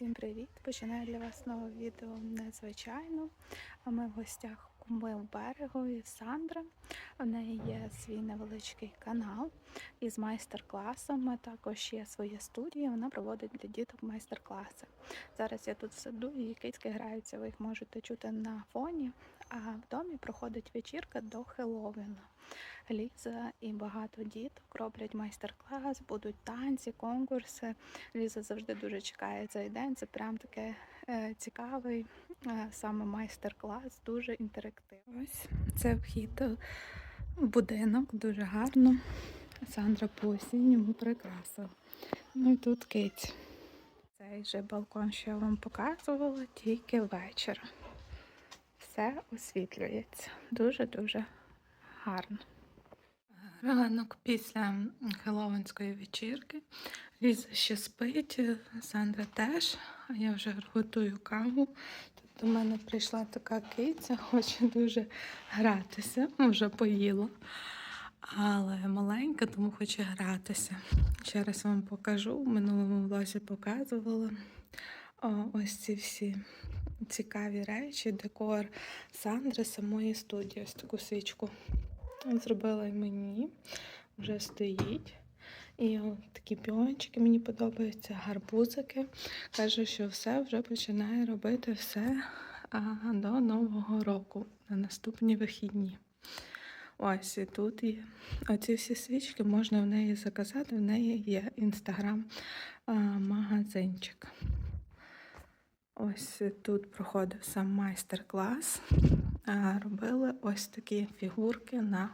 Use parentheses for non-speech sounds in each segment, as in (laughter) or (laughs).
Всім привіт! Починаю для вас нове відео незвичайно. Ми в гостях у Мил берегу і Сандра. У неї є свій невеличкий канал із майстер-класами. Також є своя студія. Вона проводить для діток майстер-класи. Зараз я тут в саду і кицьки граються. Ви їх можете чути на фоні. А в домі проходить вечірка до Хеллоуіна. Ліза і багато діток роблять майстер-клас, будуть танці, конкурси. Ліза завжди дуже чекає цей день. Це прям таке е, цікавий е, саме майстер-клас, дуже інтерактивний. Ось це вхід в будинок, дуже гарно. Сандра по осінньому прикрасила. Ну і тут киць. Цей же балкон, що я вам показувала, тільки ввечері. Все освітлюється. Дуже-дуже гарно. Ранок після хеллоуінської вечірки. Ліза ще спить, Сандра теж, а я вже готую каву. Тут до мене прийшла така киця, хоче дуже гратися, вже поїла. Але маленька, тому хоче гратися. Ще раз вам покажу. В минулому влозі показувала О, ось ці всі цікаві речі, декор Сандри самої студії. Ось таку свічку зробила і мені, вже стоїть. І от такі піончики мені подобаються, гарбузики. Каже, що все вже починає робити все до Нового року, на наступні вихідні. Ось і тут є. Оці всі свічки можна в неї заказати. В неї є інстаграм-магазинчик. Ось тут проходив сам майстер-клас. Робили ось такі фігурки на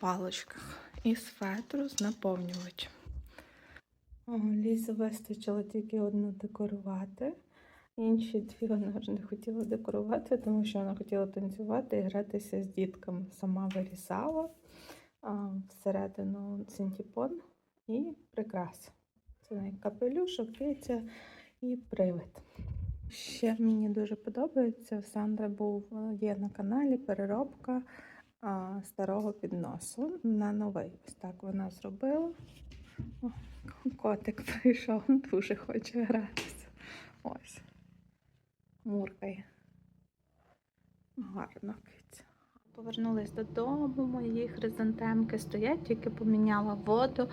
паличках із фетру з наповнювачем. Лізі вистачило тільки одну декорувати. Інші дві вона вже не хотіла декорувати, тому що вона хотіла танцювати і гратися з дітками. Сама вирізала всередину синтепон і прикрас. Це капелюшок, киця і привид. Ще мені дуже подобається. В Сандра був є на каналі переробка а, старого підносу на новий. Ось так вона зробила. О, котик (laughs) прийшов, дуже хоче гратися. Ось. Муркає. Гарно. Повернулись додому, мої хризантемки стоять, тільки поміняла воду.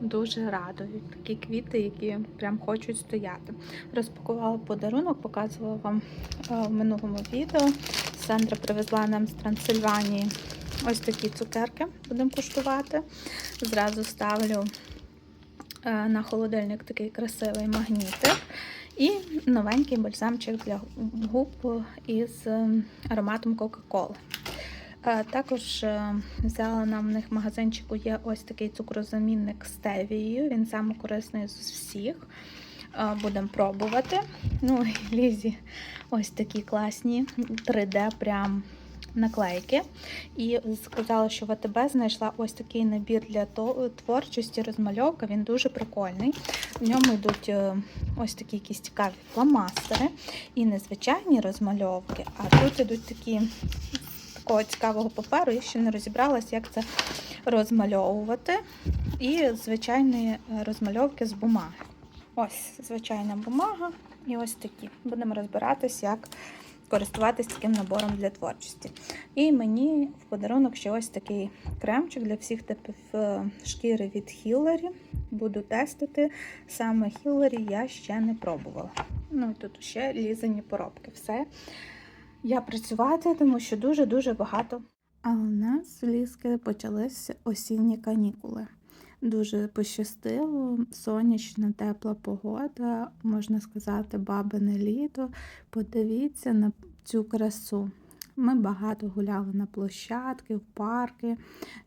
Дуже радують. Такі квіти, які прям хочуть стояти. Розпакувала подарунок, показувала вам е, в минулому відео. Сандра привезла нам з Трансильванії ось такі цукерки. Будемо куштувати. Зразу ставлю е, на холодильник такий красивий магнітик. І новенький бальзамчик для губ із ем, ароматом Кока-Коли. Е, Також е, взяла нам в них в магазинчику є ось такий цукрозамінник з тевією. Він корисний з всіх. Е, Будемо пробувати. Ну Лізі ось такі класні 3D прям наклейки. І сказала, що в АТБ знайшла ось такий набір для творчості, розмальовка. Він дуже прикольний. В ньому йдуть ось такі якісь цікаві фломастери і незвичайні розмальовки, а тут йдуть такі такого цікавого паперу. Я ще не розібралась, як це розмальовувати. І звичайні е, розмальовки з бумаги. Ось звичайна бумага і ось такі. Будемо розбиратись, як користуватись таким набором для творчості. І мені в подарунок ще ось такий кремчик для всіх типів е, шкіри від Хіллері. Буду тестити. Саме Хіллері я ще не пробувала. Ну і тут ще лізані поробки. Все. Я працювати, тому що дуже-дуже багато. А у нас в ліски почалися осінні канікули. Дуже пощастило, сонячна, тепла погода, можна сказати, бабине літо. Подивіться на цю красу. Ми багато гуляли на площадки, в парки,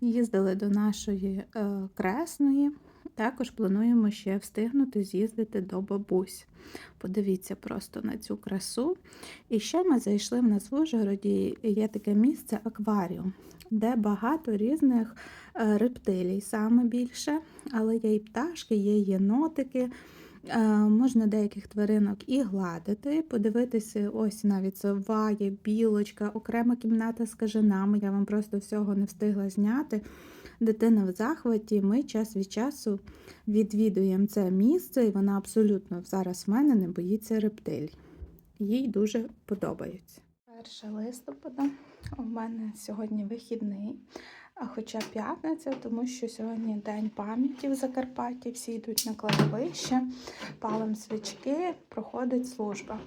їздили до нашої е, кресної. Також плануємо ще встигнути з'їздити до бабусь. Подивіться просто на цю красу. І ще ми зайшли в нас в Ужгороді, є таке місце акваріум, де багато різних е, рептилій, саме більше, але є і пташки, є єнотики. Е, Можна деяких тваринок і гладити, подивитися, ось навіть сова, є білочка, окрема кімната з кажанами. Я вам просто всього не встигла зняти. Дитина в захваті. Ми час від часу відвідуємо це місце, і вона абсолютно зараз в мене не боїться рептилій. Їй дуже подобається. 1 листопада у мене сьогодні вихідний, а хоча п'ятниця, тому що сьогодні день пам'яті в Закарпатті, всі йдуть на кладовище, палим свічки, проходить служба.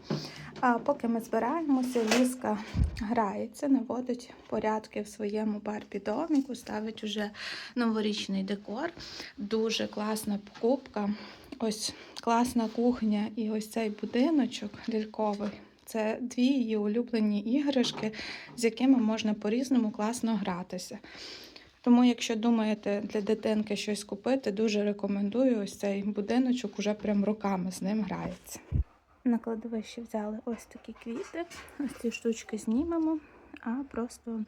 А поки ми збираємося, Ліска грається, наводить порядки в своєму барбі-доміку, ставить уже новорічний декор. Дуже класна покупка. Ось класна кухня і ось цей будиночок ляльковий. Це дві її улюблені іграшки, з якими можна по-різному класно гратися. Тому, якщо думаєте для дитинки щось купити, дуже рекомендую ось цей будиночок, уже прям руками з ним грається. На кладовищі взяли ось такі квіти, ось ці штучки знімемо, а просто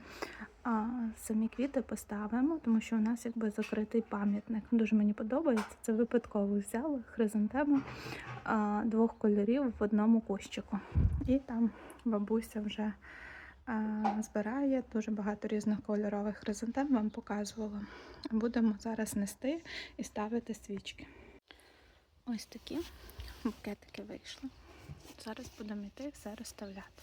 а, самі квіти поставимо, тому що у нас якби закритий пам'ятник. Дуже мені подобається. Це випадково взяли хризантему двох кольорів в одному кущику. І там бабуся вже збирає дуже багато різних кольорових хризантем, вам показувала. Будемо зараз нести і ставити свічки. Ось такі букетики вийшли. Зараз будемо йти все розставляти.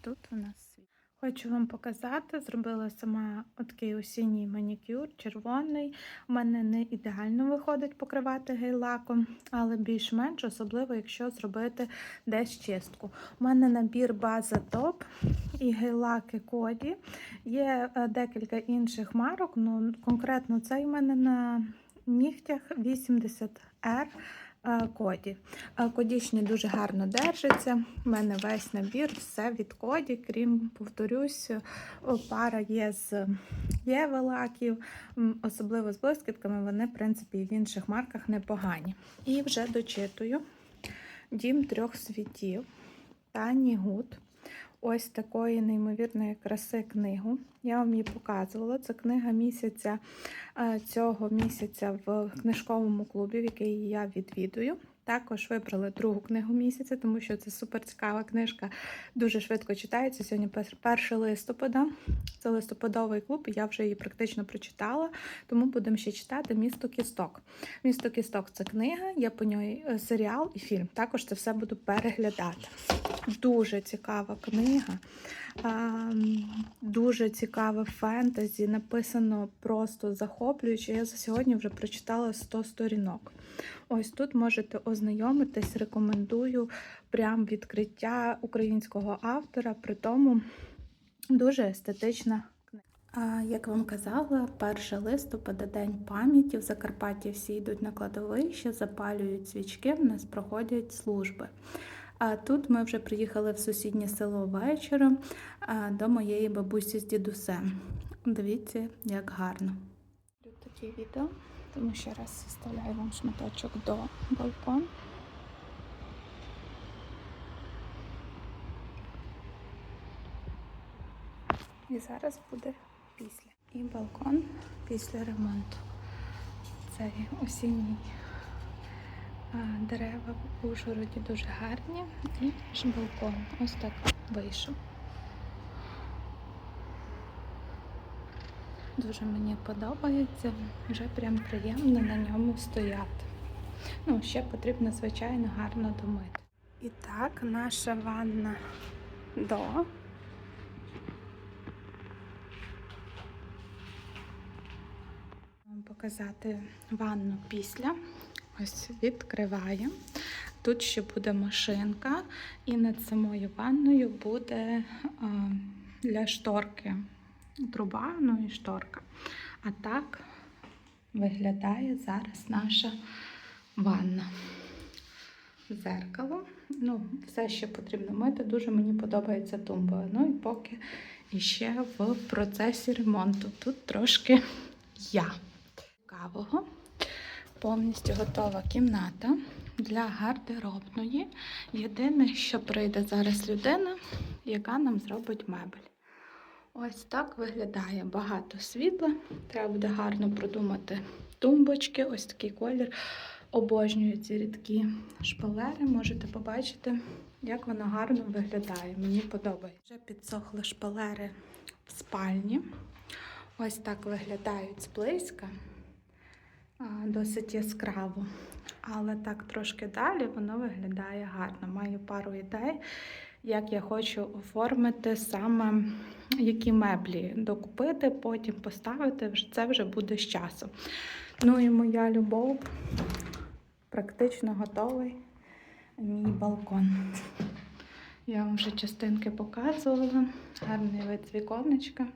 Тут у нас світ. Хочу вам показати, зробила сама такий осінній манікюр, червоний. У мене не ідеально виходить покривати гель-лаком, але більш-менш, особливо, якщо зробити десь чистку. У мене набір база топ і гель-лаки коді. Є е, декілька інших марок, ну конкретно цей у мене на нігтях 80R е, коді. Кодічні дуже гарно держиться. У мене весь набір, все від коді, крім, повторюсь, пара є з євелаків, особливо з блискітками, вони, в принципі, і в інших марках непогані. І вже дочитую Дім трьох світів Тані Гуд. Ось такої неймовірної краси книгу. Я вам її показувала. Це книга місяця е, цього місяця в книжковому клубі, в який я відвідую. Також вибрали другу книгу місяця, тому що це супер цікава книжка, дуже швидко читається. Сьогодні 1 листопада. Це листопадовий клуб, я вже її практично прочитала, тому будемо ще читати Місто Кісток. Місто Кісток це книга, є по ній е, серіал і фільм. Також це все буду переглядати. Дуже цікава книга, дуже цікаве фентезі, написано просто захоплююче. Я за сьогодні вже прочитала 100 сторінок. Ось тут можете ознайомитись, рекомендую прям відкриття українського автора, при тому дуже естетична книга. А, Як вам казала, 1 листопада день пам'яті в Закарпатті всі йдуть на кладовище, запалюють свічки, в нас проходять служби. А тут ми вже приїхали в сусіднє село вечором а, до моєї бабусі з дідусем. Дивіться, як гарно. Такі відео, тому ще раз вставляю вам шматочок до балкону. І зараз буде після. І балкон після ремонту. Цей осінній а, дерева в Ужгороді дуже гарні. І ж балкон. Ось так вийшов. Дуже мені подобається, вже прям приємно на ньому стояти. Ну, ще потрібно, звичайно, гарно домити. І так, наша ванна до. Вам показати ванну після. Ось відкриваємо. Тут ще буде машинка, і над самою ванною буде а, для шторки труба, ну і шторка. А так виглядає зараз наша ванна. Зеркало. Ну, все ще потрібно мити. Дуже мені подобається тумба. Ну і поки іще в процесі ремонту. Тут трошки я. Цікавого. Повністю готова кімната для гардеробної. Єдине, що прийде зараз людина, яка нам зробить мебель. Ось так виглядає багато світла. Треба буде гарно продумати тумбочки, ось такий колір. Обожнюю ці рідкі шпалери. Можете побачити, як воно гарно виглядає. Мені подобається. Вже підсохли шпалери в спальні. Ось так виглядають зблизька. Досить яскраво. Але так трошки далі воно виглядає гарно. Маю пару ідей, як я хочу оформити саме які меблі докупити, потім поставити. Це вже буде з часом. Ну і моя любов практично готовий мій балкон. Я вам вже частинки показувала. Гарний вид з віконечка.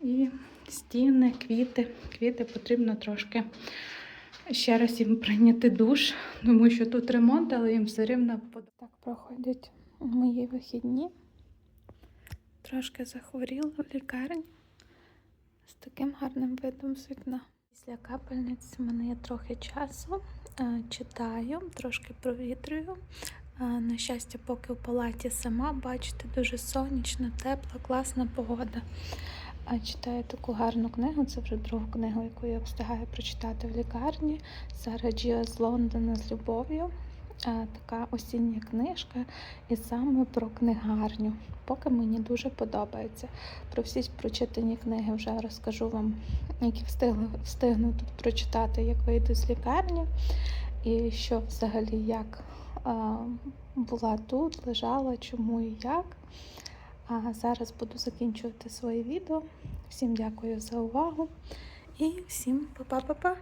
І стіни, квіти. Квіти потрібно трошки ще раз їм прийняти душ, тому що тут ремонт, але їм все рівно. Так проходять мої вихідні. Трошки захворіла в лікарні з таким гарним видом з вікна. Після капельниць в мене є трохи часу. Е, Читаю, трошки провітрюю. Е, На щастя, поки в палаті сама, бачите, дуже сонячна, тепла, класна погода. Читаю таку гарну книгу. Це вже другу книгу, яку я встигаю прочитати в лікарні. Сара Джіа з Лондона з любов'ю. Е, Така осіння книжка, і саме про книгарню. Поки мені дуже подобається. Про всі прочитані книги вже розкажу вам, які встигла, встигну тут прочитати, як вийду з лікарні, і що взагалі як а, була тут, лежала, чому і як. А зараз буду закінчувати своє відео. Всім дякую за увагу і всім па-па-па-па!